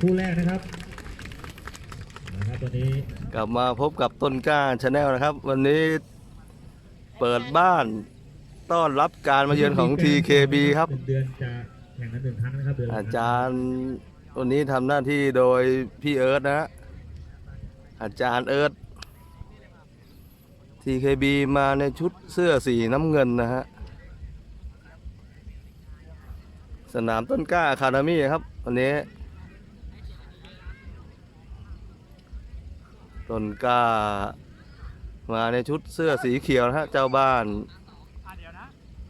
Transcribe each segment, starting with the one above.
คู่แรกนะครับนะครับตัวนี้กลับมาพบกับต้นกล้าชาแนลนะครับ วันนี้เปิดบ้านต้อนรับการมาเยือนของ TKB ครับ หนึ่งเดือนจะแข่งกันหนึ่งครั้งนะครับเดือนละอาจารย์วันนี้ทำหน้าที่โดยพี่เอิร์ธนะฮะอาจารย์เอิร์ธ TKB มาในชุดเสื้อสีน้ำเงินนะฮะ สนามต้นกล้าคารามีครับ วันนี้ ต้นกล้า มาในชุดเสื้อสีเขียวนะฮะเจ้าบ้าน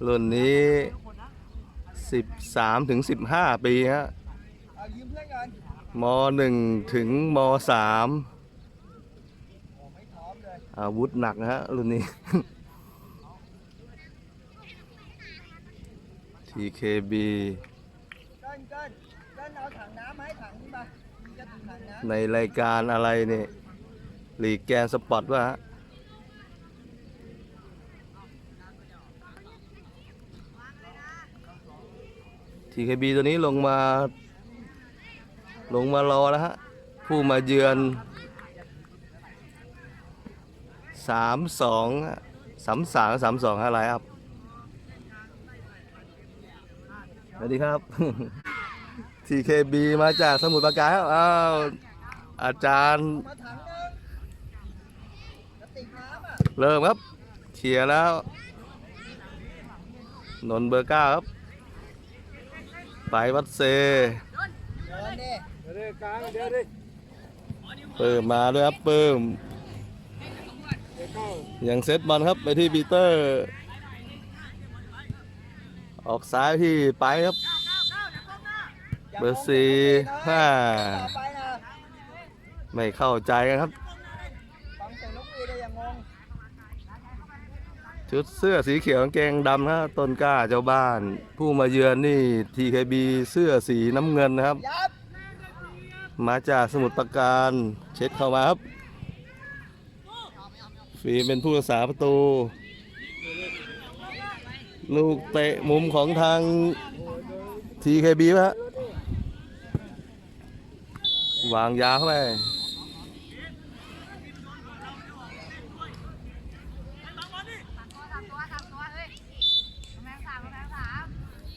รุ่นนี้ 13ถึง15 ปีฮะเอายืมเพื่อนกันม .1 ถึงม .3 โอ้ไม่พร้อมเลยอาวุธหนักนะฮะรุ่นนี้ TKB เกินเกินเกินเอาถังน้ำมาให้ถังนี้มามีกระถังน้ในรายการอะไรเนี่ย ลีกแกนสปอร์ตวะฮะ TKB ตัวนี้ลงมา ลงมารอแล้วฮะ ผู้มาเยือนสามสองสามสามสามสองอะไรครับสวัสดีครับ TKB มาจากสมุทรปราการครับ อ้าว อาจารย์ำมาถังหนึงกระติกน้ำอะ เริ่มครับเขียแล้ว นนเบอร์เก้าครับไปวัดเซเดินดิเปิมมาด้วยครับเปิมยังเซตบอลครับไปที่ปีเตอร์ ออกซ้ายที่ไปครับ เบอร์สี่ห้าไม่เข้าใจกันครับ ฟังเสียงนกหวีดเลยอย่างงง ชุดเสื้อสีเขียวกางเกงดำนะต้นกล้าเจ้าบ้าน ผู้มาเยือนนี่ TKB เสื้อสีน้ำเงินนะครับ มาจากสมุทรปราการเช็ดเข้ามาครับฟีเป็นผู้รักษาประตู ลูกเตะมุมของทาง TKB ฮะวางยาเข้าไป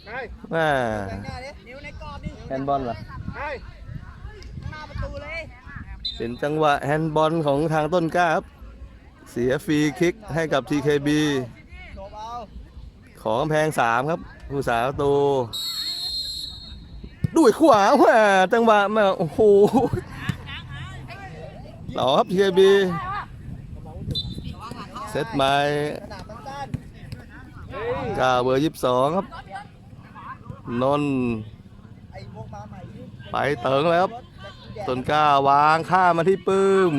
แม่ แต่งห น้าดินิ้วในกรอบดิแฮนด์บอลเหรอหน้าประตูเลยเป็นจังหวะแฮนด์บอลของทางต้นกล้าครับ เสียฟรีคิกให้กับ TKB โดบเอาของกำแพงสามครับ ผู้สาประตูด้วยขวาแหม่จังหวะแม่โอ้โหต่อครับ TKB เซตใหม่สนามมันสั้นกาเบอร์ยี่สิบสองครับ นนไปเติงแล้วครับต้นกล้าวางข้ามาที่ปื้ม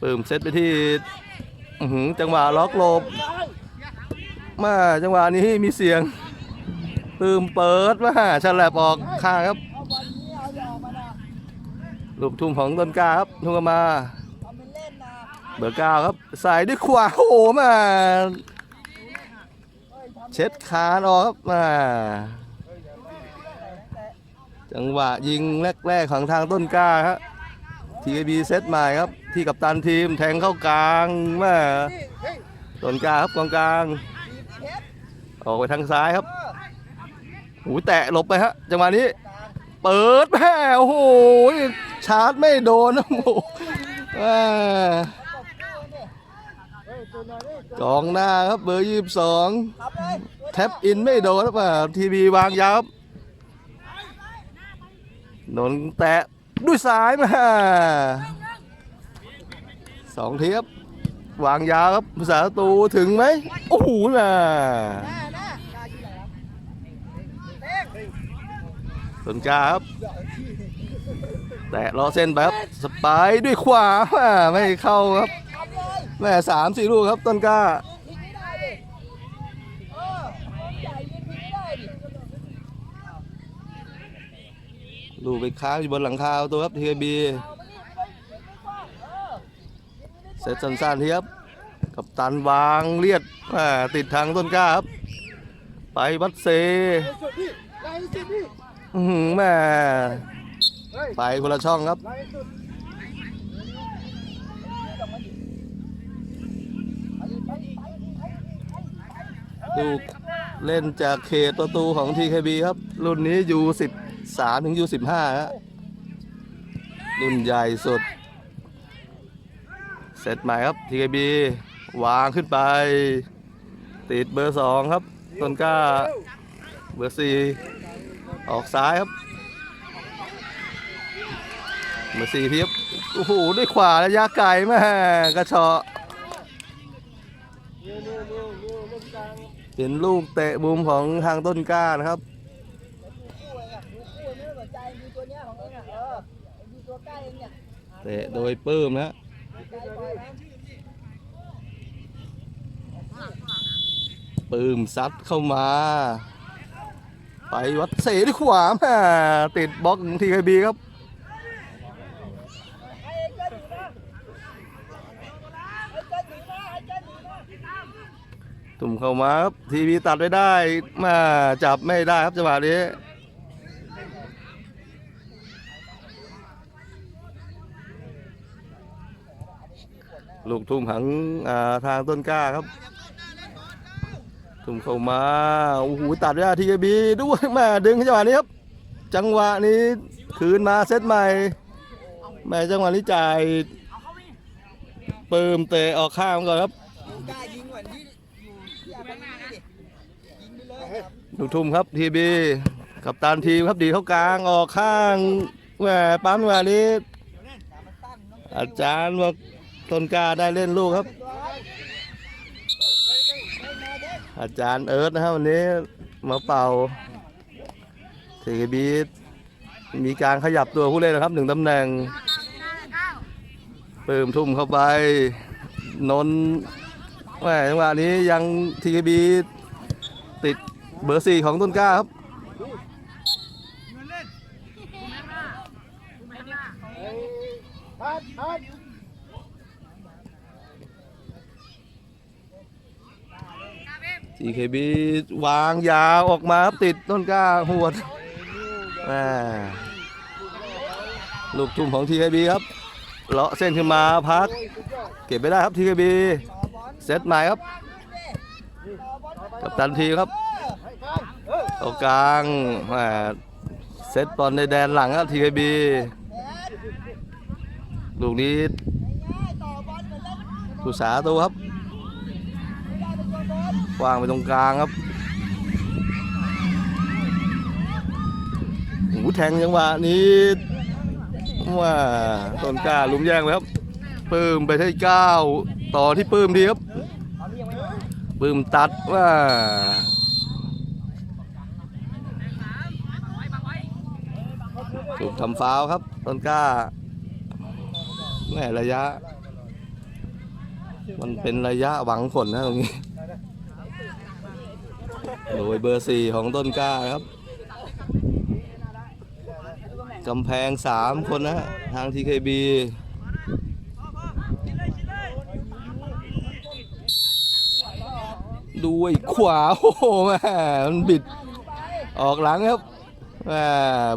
ปื้มเซตไปที่อือหือจังหวะล็อกหลบมาจังหวะนี้มีเสียง ปืมเปิดมาฉลับออกข้างครับลูกทุ่มของต้นกล้าครับทุ่มามาเบอร์เก้าครับใส่ด้วยขวาโอ้โหมา เช็ดคานออกครับมาจังหวะยิงแรก ๆ ของทางต้นกล้าครับทีบีเซตใหม่ครับ ที่กับตันทีมแทงเข้ากลางมาต้นกล้าครับกองกลาง ออกไปทางซ้ายครับหูแตะหลบไปฮะจังหวะนี้ เปิดแม่โอ้โหชาร์จไม่โดนนะโอ้โหแม่ ตบตู้นี่เฮ้ยตัวน้อยนี่ กองหน้าครับเบอร์ยี่สิบสองแท็บอินไม่โดนครับอะทีวีวางยาวครับนนแตะด้วยซ้ายมาสองเทีครับวางยาวครับภาษาระตูถึงไหมโอ้โหน่ะหน้าหน้าหน้าที่ไหนครับเต้งต้นกาครับ แตะล้อเส้นไปครับสไปร์ด้วยขวาม่ไม่เข้าครับ แม่สามสี่ลูกครับต้นกล้าลูกไปค้างอยู่บนหลังคาตัวครับทีบีเอามานี่ไม่ได้ไม่ได้กว้างเออยิงไม่ได้กว้างเซตสั้นๆทีครับกับตันวางเลียดแม่ติดทางต้นกล้าครับ ไปวัดเซ่แม่ไปคนละช่องครับ ไล่สุดไปดิไปดิไปดิ ลูกเล่นจากเขตประตูของ TKB ครับ รุ่นนี้ยู่13ถึงยู่15ฮะรุ่นใหญ่สุดเสร็จใหม่ครับ TKB วางขึ้นไป ติดเบอร์ 2 ครับ ต้นกล้า เบอร์ 4 ออกซ้ายครับ เบอร์4ทีครับโอ้โห ด้วยขวาระยะไกลแม่กระชาะ เร็วเร็วเร็วเร็วเล่นกลาง เห็นลูกเตะมุมของทางต้นกล้านะครับเตะโดยปื้มนะปื้มซัดเข้ามา ไปวัดเสดขวาแม่ติดบล็อกทีไอบีครับ ให้เองเกินอยู่นะให้เกินอยู่นะให้เกินอยู่นะ ตุ่มเข้ามาครับทีวีตัดไม่ได้มาจับไม่ได้ครับจังหวะนี้ลูกทุ่มหังอ่าทางต้นกล้าครับตุ่มเข้ามาโอ้โหตัดได้ทีบีด้วยแม่ดึงจังหวะนี้ครับ จังหวะนี้คืนมาเซตใหม่แม่จังหวะนี้จ่ายเปิมเตะออกข้างก่อนครับ กล้ายิงเหมือนที่อยู่ที่อาบังนี่ดิยิงไป เลยครับลูทุ่มครับทีบีกับตานทีมครับดีเข้ากลางออกข้างแหวปั๊มแหวนี้อาจารย์บอกต้นกาได้เล่นลูกครับ อาจารย์เอิร์ธนะครับวันนี้มาเป่าทีบีมีการขยับตัวผู้เล่นนะครับหนึ่งตำแหน่งเปิมทุ่มเข้าไป นนแหวจังหวะนี้ยังทีบีติด เบอร์สี่ของต้นกล้าครับทีเคบีวางยาวออกมาครับติดต้นกล้าหวดลูกทุ่มของทีเคบีครับ เลาะเส้นขึ้นมาพัก เก็บไม่ได้ครับทีเคบีเซตใหม่ครับ กับตันทีครับ เออตรงกลางแม่เซตบอลในแดนหลังครับทีเคบีลูกนี้ผู้สาตัวครับไม่ได้เป็นตัวบอลวางไปตรงกลางครับหูแทงจังหวะนี้ว่าต้นกล้าลุมแย่งไปครับปื้มไปที่เก้าต่อที่ปื้มดีครับปื้มตัดว่า ถูกทำฟาวครับ ต้นกล้าแม่ระยะ มันเป็นระยะหวังผลนะตรงนี้ โดยเบอร์สี่ของต้นกล้าครับกำแพงสามคนนะฮะทาง TKB ด้วยขวาโอ้โหแม่มันบิด ออกหลังครับแม่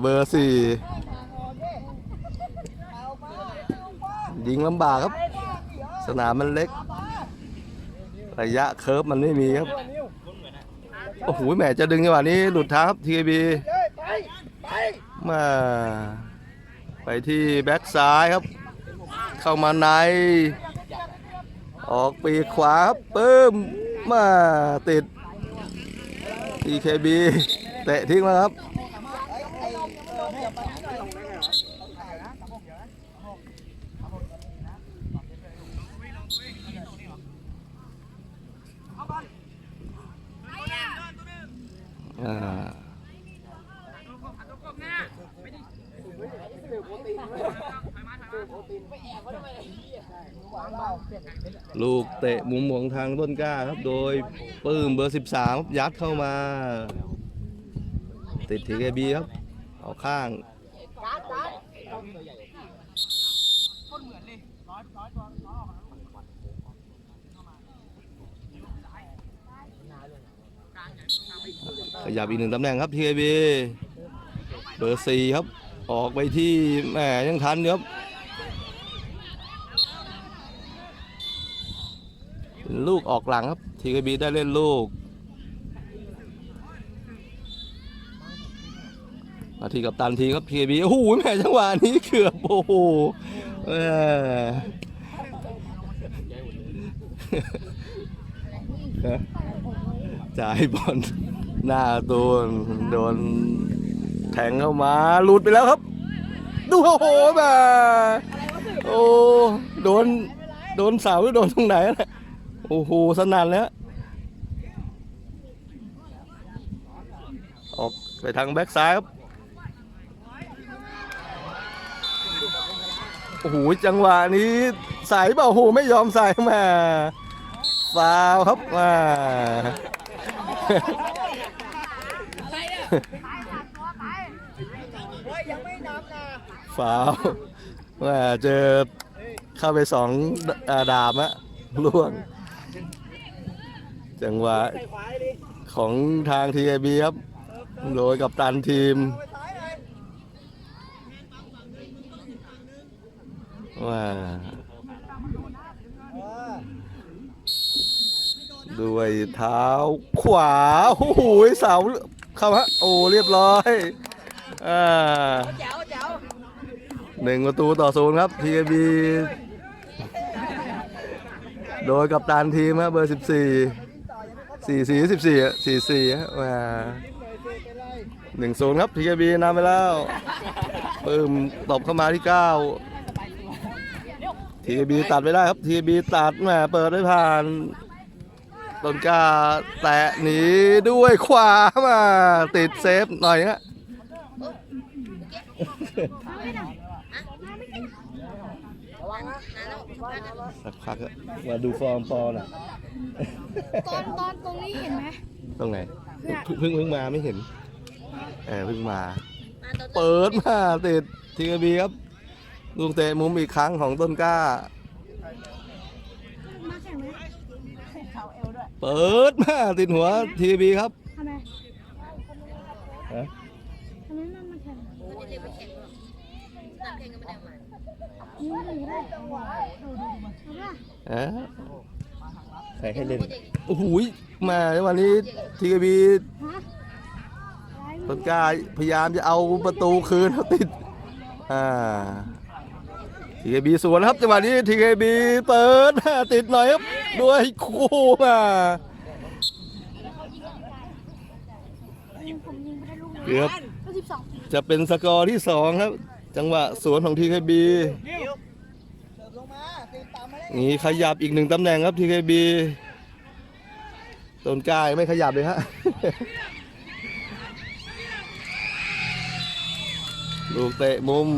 เบอร์สี่ ยิงลำบากครับ สนามมันเล็ก ระยะเคิร์ฟมันไม่มีครับ โอ้โหแหมจะดึงจังหวะนี้หลุดเท้าครับ TKB เฮ้ยไปไปมาไปที่แบ็กซ้ายครับ เข้ามาใน ออกปีกขวาครับปึ้มมาติด TKB เตะทิ้งมาครับ ไอ้ไอ้เอออย่าไปนี่หน่อยต้องถ่ายนะสามหกเดี๋ยวนะ อ่า ลูกเตะมุมของทางต้นกล้าครับโดยปื้มเบอร์ 13บยัดเข้ามา ติดทีเบีครับ เอาข้างขยับอีกหนึ่งตำแหน่งครับทีเบีเบอร์ 4 ครับ ออกไปที่แหมยังทันครับเป็น ลูกออกหลังครับ ทีกบีได้เล่นลูก นาทีกับตันทีครับทีบีโอ้โหแม่จังหวะนี้เกือบโอ้โหเออจ่ายบอลหน้าโดนโดนแทงเข้ามาหลุดไปแล้วครับ ดูโอ้โหมาโอ้โดนโดนเสาหรือโดนตรงไหนนะ โอ้โหสนั่นแล้ว ออกไปทางแบ็กซ้ายครับ โอ้โห จังหวะนี้ใส่เปล่าโอ้โหไม่ยอมใส่มาฟาวครับมาฟาวมาเจอเข้าไปสองอดาบอะล่วง จังหวะของทางทีไอบีครับ โดยกับตันทีมว้ายเลยว่าด้วยเท้าขวาโอ้โหเสาเข้าฮะโอ้เรียบร้อยอ่าหนึ่งประตูต่อศูนย์ครับทีบีโดยกับตันทีมครับเบอร์สิบสี่ สี่สี่สิบสี่สี่สี่ฮะมาหนึ่งศูนย์ครับทีบีนำไปแล้วปึ้มตบเข้ามาที่เก้าทีบีตัดไปได้ครับทีบีตัดแหมเปิดได้ผ่านต้นกาแตะหนีด้วยขวามาติดเซฟหน่อยฮะระวังนะ สักพักอะมาดูฟอร์มปอน่ะ ตอนตอนตรงนี้เห็นไหมตรงไหนเนี่ยเพิ่งเพิ่งเพิ่งมาไม่เห็นเออเพิ่งมา เปิดมาติดทีบีครับลูกเตะมุมอีกครั้งของต้นกล้ามาแข่งไหมเปิดมาติดหัวทีบีครับ ทำไม ฮะ ทำไมมันมาแข่งนี่ไม่ได้เอาป่ะ ใครให้เล่นโอ้โหมาวันนี้ทีบีต้นกล้าพยายามจะเอาประตูคืนเขาติดอ่าทีบีสวนครับจังหวะนี้ทีบีเปิดติดหน่อยครับด้วยคู่มาผมยิงได้ลูกเกือบจะเป็นสกอร์ที่สองครับ จังหวะสวนของทีเคบี นี่ขยับอีกหนึ่งตำแหน่งครับทีเคบีต้นกายไม่ขยับเลยฮะ ลูกเตะมุม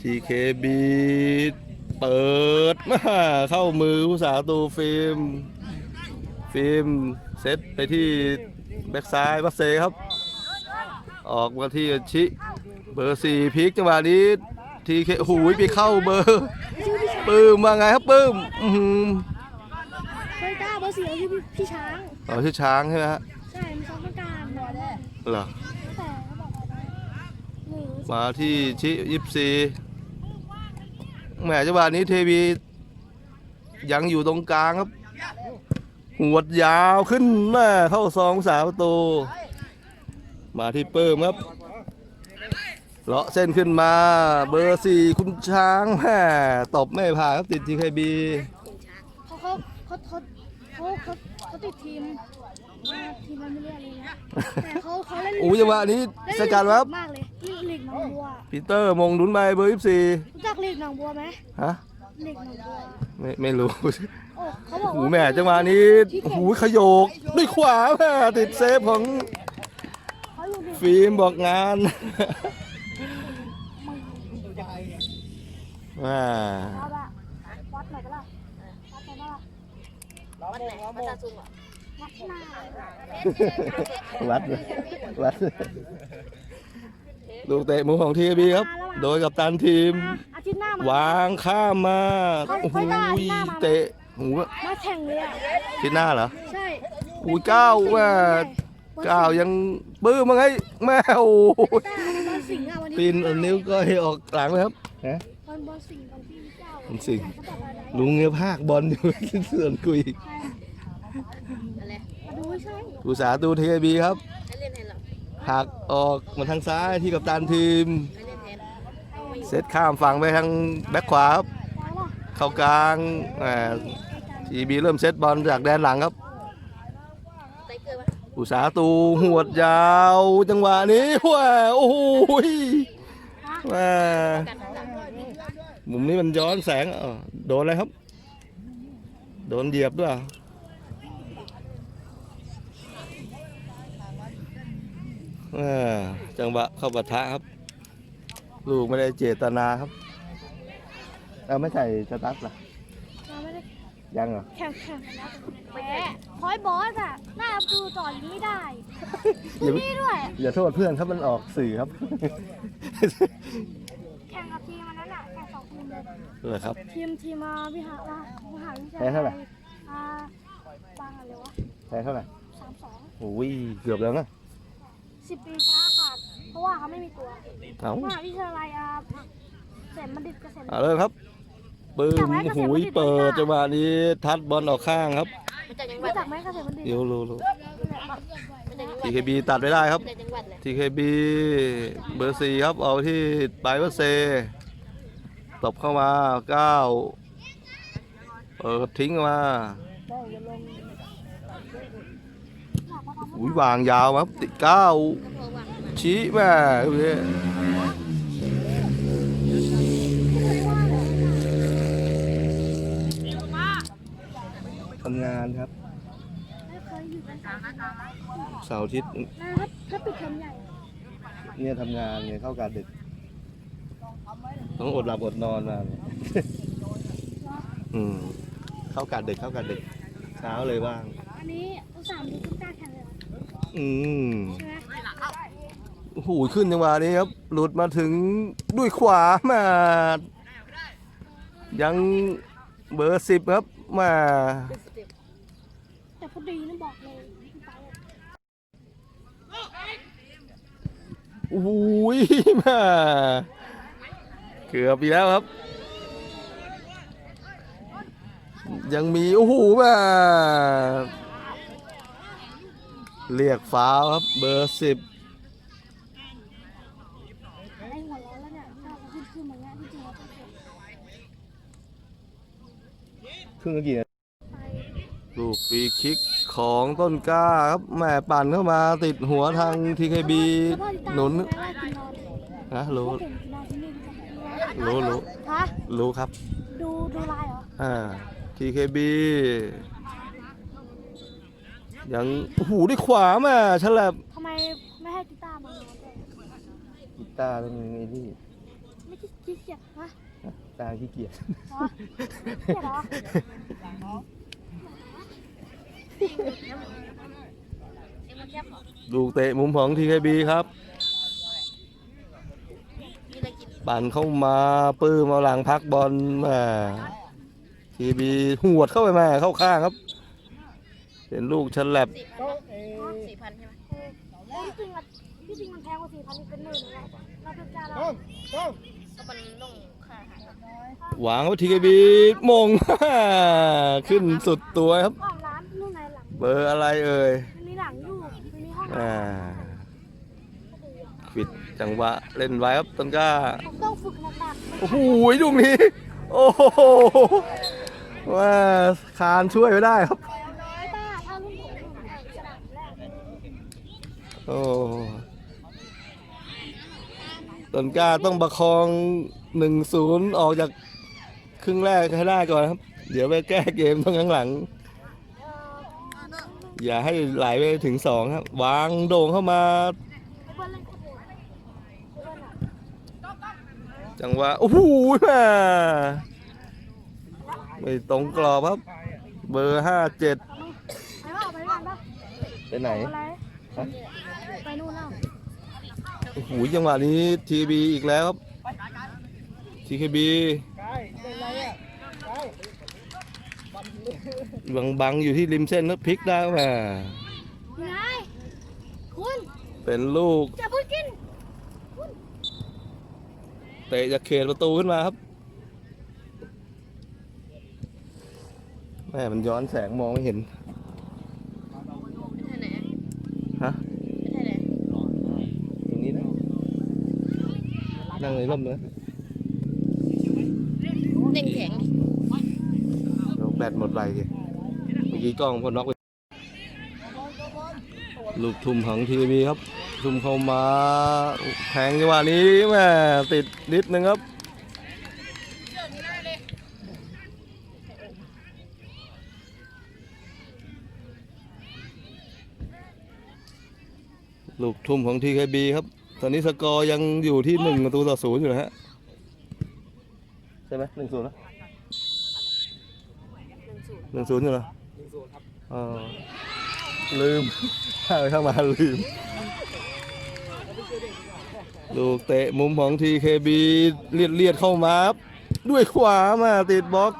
ทีเคบีเปิดมาเข้ามือผู้สาตูฟิล์ม ฟิล์มเซตไปที่แบ็กซ้ายบัสเซครับ ออกมาที่ชิ บอร์สี่พลิกจังหวะนี้ทีเคหูยไปเข้าเบอร์ปื้มว่าไงครับปื้มอื้อหือเฮ้ยก้าเบอร์สี่เอาที่พี่ช้างอ๋อชื่อช้างใช่ไหมฮะใช่มันซ้อมต้องการรอได้เหรอแต่เขาบอกว่าหนึ่งมาที่ชิยิบซีแหมจังหวะนี้เทวียังอยู่ตรงกลางครับหัวดยาวขึ้นแม่เข้าซองสามประตูมาที่เปิ้มครับ เลาะเส้นขึ้นมา เบอร์สี่คุณช้างแม่ตบไม่ผ่านครับติดทีเคบีเขาเขาเขาเขาเขาเขาเขาติดทีมทีมมันไม่เรียกอะไรนะแต่เขาเขาเล่นโอ้ยจังหวะนี้สกัดครับมากเลยลีกหนองบัวปีเตอร์มงหนุนไปเบอร์ยี่สี่รู้จักลีกหนองบัวไหมฮะลีกหนองบัวไม่ไม่รู้โอ้เขาบอกโอ้ว่าโหแม่จังหวะนี้โอ้โหขยโยกด้วยขวาแม่ติดเซฟของเขาอยู่ลีกฟิล์มบอกงาน อ่าวัดอะวัดไหนกันล่ะวัดไหนบ้างเราโมงเราโมงวัดหน้าวัดวัดลูกเตะมุมของทีบีครับ โดยกับตันทีม อาทิตย์หน้ามาวางข้ามมาโอ้โหเตะหูมาแข่งเลยอะที่หน้าเหรอใช่อุ้ยเก้าว่าเก้ายังปื้มมั้งไงแม่โอ้ยแต่บอลสิงห์อะวันปีที่นเอานิ้วก็ให้ออกหลังเลยครับฮะบ อลบอลสิงห์วันที่เก้าบอลสิงห์เขาบอกอะไรลุงเนี่ยภาคบอลอยู่ส่วนคุยใช่มาดูใช่อุตสาห์ตูเทบีครับหักออกมาทางซ้ายที่กับตันทีม เซตข้ามฝั่งไปทางแบ็คขวาครับแล้วล่ะเข้ากลางทีบีเริ่มเซตบอลจากแดนหลังครับ อุตสาห์ตูหวดยาว จังหวะนี้ว้าโอ้โหยว้า มุมนี้มันย้อนแสงเอ้าโดนอะไรครับ โดนเหยียบด้วยอ่าจังหวะเข้าปะทะครับ ลูกไม่ได้เจตนาครับเราไม่ใส่สตั๊ดล่ะเราไม่ได้ยังเหรอแข่งแข่งแหมพอยบอสอะหน้าดูต่อยิงไม่ได้อย่านี่ด้วย อย่าโทษเพื่อนครับมันออกสื่อครับ เลยเหรอครับ ทีมทีมมาวิหารมหาวิทยาแพ้ลัยเท่าไหร่ อ่าบางอะไรวะแพ้เท่าไหร่สามสองโอ้ยเกือบแล้วนะสิบปีช้าขาด เพราะว่าเขาไม่มีตัวเอามหาวิทยาลัยอ่าเสมบัณฑิตเกษมเอาเลยครับปืนหูยเปิดจังหวะนี้ทัดบอลออกข้างครับรู้จักไหมเกษมบัณฑิตเดี๋ยวรู้รู้ทีเคบีตัดไม่ได้ครับทีเคบีเบอร์สี่ครับเอาที่ปลายวัดเซ ตบเข้ามาเก้าเปิดทิ้งมาอุ้ยวางยาวครับติดเก้าชี้แม่ดูดิทำงานครับไม่เคยอยู่กันสามคนนะเสาร์อาทิตย์ครับถ้าปิดเทอมใหญ่เนี่ยทำงานเนี่ยเข้าการดึก ต้องอดหลับอดนอนมาเนี่ยอืมเข้าการดึกเข้าการดึกเช้าเลยว่าง อันนี้อุตส่าห์มีทุกการแข่งเลยเหรออืมใช่ไหมโอ้โหขึ้นจังหวะนี้ครับ หลุดมาถึงด้วยขวามายังเบอร์สิบครับมาแต่พอดีนะบอกเลยพี่ไปอะโอ้โหมา เกือบไปแล้วครับ ยังมี โอ้โหแบบเรียกฟ้าครับ เบอร์สิบครึ่งกี่ลูกฟรีคิกของต้นกล้าครับแม่ปั่นเข้ามาติดหัวทางทีเคบีหนุนนะโหล รู้รู้ฮะรู้ครับ ดูดูไลน์เหรออ่า TKB ยังโอ้โหด้วยขวามาฉลับทำไมไม่ให้กีตาร์มันนอนด้วยกีตาร์ต้องมีนี่ไม่คิดขี้เกียจฮะตาขี้เกียจเหรอเกียจเหรอลูกเตะมุมของ TKB ครับ ปั่นเข้ามาปื้มเอาหลังพักบอลมาทีบีหวดเข้าไปมาเข้าข้างครับ เป็นลูกฉลับสี่พันใช่ไหมเออที่จริงอะที่จริงมันแพงกว่าสี่พันนี่เป็นหมื่นเลยเราเป็นการเราหวางว่าทีบีมงขึ้นสุดตัวครับห้องร้านนู่นไหนหลังเบอร์อะไรเอ่ยมันมีหลังอยู่มันมีห้องอ่าปิด จังหวะเล่นไว้ครับต้นกล้าผมต้องฝึกหนักๆโอ้โหลูกนี้ โอ้โหว่าคานช่วยไม่ได้ครับไม่ต้าถ้าลูกผมผมแข่งสนามแรกโอ้ต้นกล้าต้องประคองหนึ่งศูนย์ออกจากครึ่งแรกให้ได้ก่อนครับ เดี๋ยวไปแก้เกมตรงข้างหลัง เอออย่าให้ไหลไปถึงสองครับ วางโด่งเข้ามาเพื่อนเล่นโคตรโหดเพื่อนอะ จังหวะโอ้โหแม่ไม่ตรงกรอบครับ เบอร์ห้าเจ็ดไปว่าไปบ้านปะไปไหนอะไรไปนู่นแล้วโอ้โหจังหวะนี้ทีบีอีกแล้วครับทีเคบีบังบังอยู่ที่ริมเส้นแล้วพลิกได้แม่ยังไงบุญเป็นลูกจับบุญกิน เตะจากเขตประตูขึ้นมาครับแม่มันย้อนแสงมองไม่เห็นไปไหนฮะไปไหนตรงนี้นะนั่งในร่มเลยเน่งแข็งเดี๋ยวแบตหมดไปทีเมื่อกี้กล้องพอน็อกไปลูกทุ่มของทีวีครับ ทุ่มเข้ามาแทงจังหวะนี้แม่ติดนิดนึงครับลูกทุ่มของทีเคบีครับ ตอนนี้สกอร์ยังอยู่ที่หนึ่งประตูต่อศูนย์อยู่นะฮะ ใช่ไหมหนึ่งศูนย์นะหนึ่งศูนย์อยู่นะเออลืมข้าไปข้างมาลืม ลูกเตะมุมของทีเคบีเลียดเลียดเข้ามาครับด้วยขวามาติดบล็อก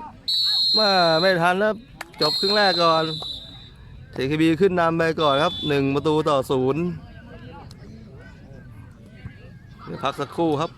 มาไม่ทันครับจบครึ่งแรกก่อนทีเคบีขึ้นนำไปก่อนครับหนึ่งประตูต่อศูนย์พักสักครู่ครับ